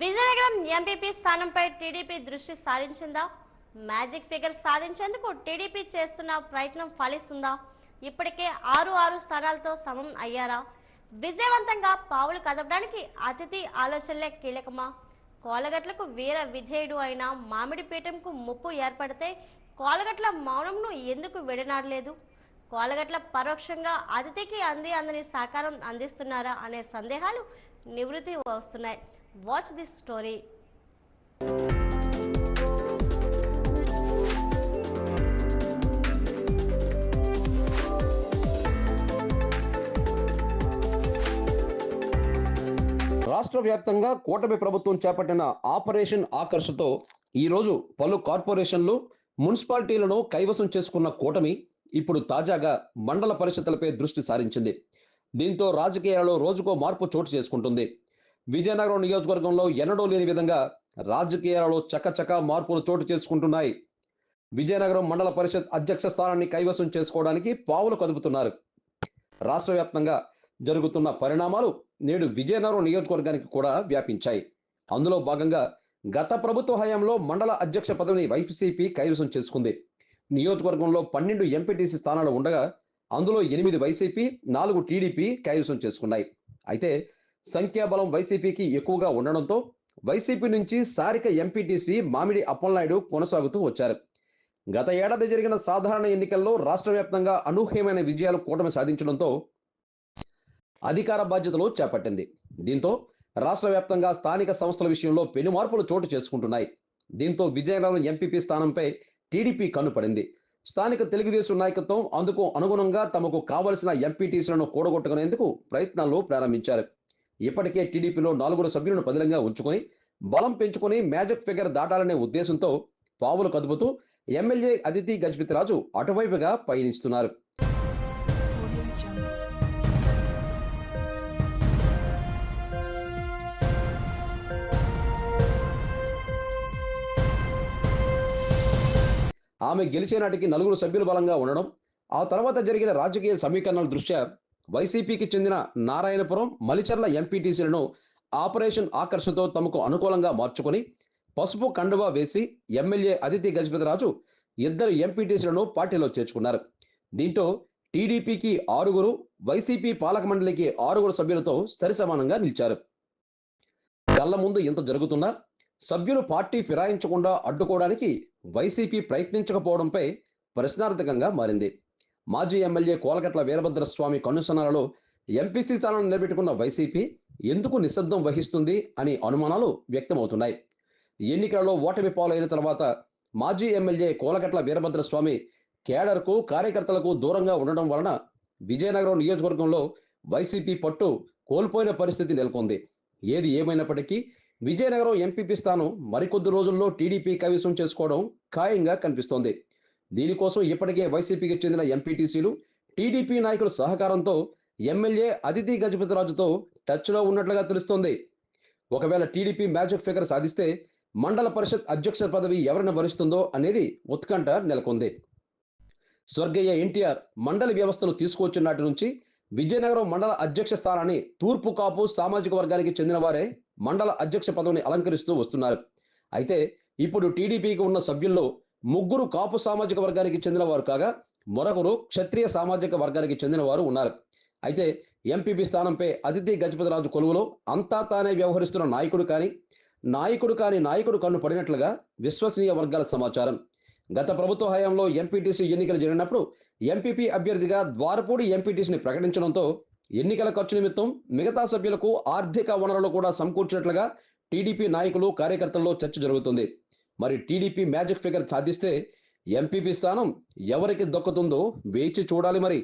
Vizianagaram MPP స్థానంపై TDP దృష్టి సారించిందా? మ్యాజిక్ ఫిగర్ సాధించేందుకు టీడీపీ చేస్తున్న ప్రయత్నం ఫలిస్తుందా? ఇప్పటికే ఆరు ఆరు స్థానాలతో సమం అయ్యారా? విజయవంతంగా పావులు కదపడానికి అతిథి ఆలోచనలే కీలకమా? కోలగట్లకు వీర విధేయుడు అయిన మామిడి పీఠంకు ముప్పు ఏర్పడితే కోలగట్ల మౌనంను ఎందుకు విడనాడలేదు? కోలగట్ల పరోక్షంగా అతిథికి అంది అందని సహకారం అందిస్తున్నారా అనే సందేహాలు నివృత్తి వస్తున్నాయి. వాచ్ దిస్ స్టోరీ రాష్ట్ర వ్యాప్తంగా కూటమి ప్రభుత్వం చేపట్టిన ఆపరేషన్ ఆకర్షతో ఈ రోజు పలు కార్పొరేషన్లు మున్సిపాలిటీలను కైవసం చేసుకున్న కూటమి ఇప్పుడు తాజాగా మండల పరిషత్లపై దృష్టి సారించింది. దీంతో రాజకీయాలలో రోజుకో మార్పు చోటు చేసుకుంటుంది. విజయనగరం నియోజకవర్గంలో ఎన్నడూ లేని విధంగా రాజకీయాలలో చకచక మార్పులు చోటు చేసుకుంటున్నాయి. విజయనగరం మండల పరిషత్ అధ్యక్ష స్థానాన్ని కైవసం చేసుకోవడానికి పావులు కదుపుతున్నారు. రాష్ట్ర వ్యాప్తంగా జరుగుతున్న పరిణామాలు నేడు విజయనగరం నియోజకవర్గానికి కూడా వ్యాపించాయి. అందులో భాగంగా గత ప్రభుత్వ హయాంలో మండల అధ్యక్ష పదవిని వైసీపీ కైవసం చేసుకుంది. నియోజకవర్గంలో పన్నెండు ఎంపీటీసీ స్థానాలు ఉండగా అందులో ఎనిమిది వైసీపీ నాలుగు టీడీపీ కైవసం చేసుకున్నాయి. అయితే సంఖ్యాబలం వైసీపీకి ఎక్కువగా ఉండడంతో వైసీపీ నుంచి సారిక ఎంపీటీసీ మామిడి అప్పలనాయుడు కొనసాగుతూ వచ్చారు. గత ఏడాది జరిగిన సాధారణ ఎన్నికల్లో రాష్ట్ర వ్యాప్తంగా అనూహ్యమైన విజయాలు కూటమి సాధించడంతో అధికార బాధ్యతలు చేపట్టింది. దీంతో రాష్ట్ర వ్యాప్తంగా స్థానిక సంస్థల విషయంలో పెను మార్పులు చోటు చేసుకుంటున్నాయి. దీంతో విజయనగరం ఎంపీపీ స్థానంపై టీడీపీ కన్నుపడింది. స్థానిక తెలుగుదేశం నాయకత్వం అందుకు అనుగుణంగా తమకు కావలసిన ఎంపీటీసీలను కూడగొట్టుకునేందుకు ప్రయత్నాలు ప్రారంభించారు. ఇప్పటికే టీడీపీలో నలుగురు సభ్యులను పదిలంగా ఉంచుకొని బలం పెంచుకొని మ్యాజిక్ ఫిగర్ దాటాలనే ఉద్దేశంతో పావులు కదుపుతూ ఎమ్మెల్యే అదితి గజపతిరాజు అటువైపుగా పయనిస్తున్నారు. ఆమె గెలిచే నాటికి నలుగురు సభ్యులు బలంగా ఉండడం ఆ తర్వాత జరిగిన రాజకీయ సమీకరణల దృష్ట్యా వైసీపీకి చెందిన నారాయణపురం మలిచర్ల ఎంపీటీసీలను ఆపరేషన్ ఆకర్షణతో తమకు అనుకూలంగా మార్చుకొని పసుపు కండువా వేసి ఎమ్మెల్యే అదితి గజపతిరాజు ఇద్దరు ఎంపీటీసీలను పార్టీలో చేర్చుకున్నారు. దీంతో టీడీపీకి ఆరుగురు వైసీపీ పాలక మండలికి ఆరుగురు సభ్యులతో సరిసమానంగా నిలిచారు. కళ్ళ ముందు ఇంత జరుగుతున్నా సభ్యులు పార్టీ ఫిరాయించకుండా అడ్డుకోవడానికి వైసీపీ ప్రయత్నించకపోవడంపై ప్రశ్నార్థకంగా మారింది. మాజీ ఎమ్మెల్యే కోలగట్ల వీరభద్రస్వామి కనుసనాలలో ఎంపీసీ స్థానాన్ని నిలబెట్టుకున్న వైసీపీ ఎందుకు నిశ్శబ్దం వహిస్తుంది అని అనుమానాలు వ్యక్తమవుతున్నాయి. ఎన్నికలలో ఓటమి పాలైన తర్వాత మాజీ ఎమ్మెల్యే కోలగట్ల వీరభద్రస్వామి కేడర్కు కార్యకర్తలకు దూరంగా ఉండడం వలన విజయనగరం నియోజకవర్గంలో వైసీపీ పట్టు కోల్పోయిన పరిస్థితి నెలకొంది. ఏది ఏమైనప్పటికీ విజయనగరం ఎంపీపీ స్థానం మరికొద్ది రోజుల్లో టీడీపీ కవిసం చేసుకోవడం ఖాయంగా కనిపిస్తోంది. దీనికోసం ఇప్పటికే వైసీపీకి చెందిన ఎంపీటీసీలు టీడీపీ నాయకుల సహకారంతో ఎమ్మెల్యే అదితి గజపతిరాజుతో టచ్లో ఉన్నట్లుగా తెలుస్తోంది. ఒకవేళ టీడీపీ మ్యాజిక్ ఫిగర్ సాధిస్తే మండల పరిషత్ అధ్యక్ష పదవి ఎవరిని భరిస్తుందో అనేది ఉత్కంఠ నెలకొంది. స్వర్గయ్య ఎన్టీఆర్ మండలి వ్యవస్థను తీసుకొచ్చిన నాటి నుంచి విజయనగరం మండల అధ్యక్ష స్థానాన్ని తూర్పు కాపు సామాజిక వర్గానికి చెందిన వారే మండల అధ్యక్ష పదవిని అలంకరిస్తూ వస్తున్నారు. అయితే ఇప్పుడు టీడీపీకి ఉన్న సభ్యుల్లో ముగ్గురు కాపు సామాజిక వర్గానికి చెందిన వారు కాగా మరొకరు క్షత్రియ సామాజిక వర్గానికి చెందిన వారు ఉన్నారు. అయితే ఎంపీపీ స్థానంపై అతిథి గజపతిరాజు కొలువులో అంతా తానే వ్యవహరిస్తున్న నాయకుడు కానీ నాయకుడు కాని నాయకుడు కన్ను పడినట్లుగా విశ్వసనీయ వర్గాల సమాచారం. గత ప్రభుత్వ హయాంలో ఎంపీటీసీ ఎన్నికలు జరిగినప్పుడు ఎంపీపీ అభ్యర్థిగా ద్వారపూడి ఎంపీటీసీని ప్రకటించడంతో ఎన్నికల ఖర్చు నిమిత్తం మిగతా సభ్యులకు ఆర్థిక వనరులు కూడా సమకూర్చినట్లుగా టీడీపీ నాయకులు కార్యకర్తల్లో చర్చ జరుగుతుంది. మరి టీడీపీ మ్యాజిక్ ఫిగర్ సాధిస్తే ఎంపీపీ స్థానం ఎవరికి దక్కుతుందో వేచి చూడాలి మరి.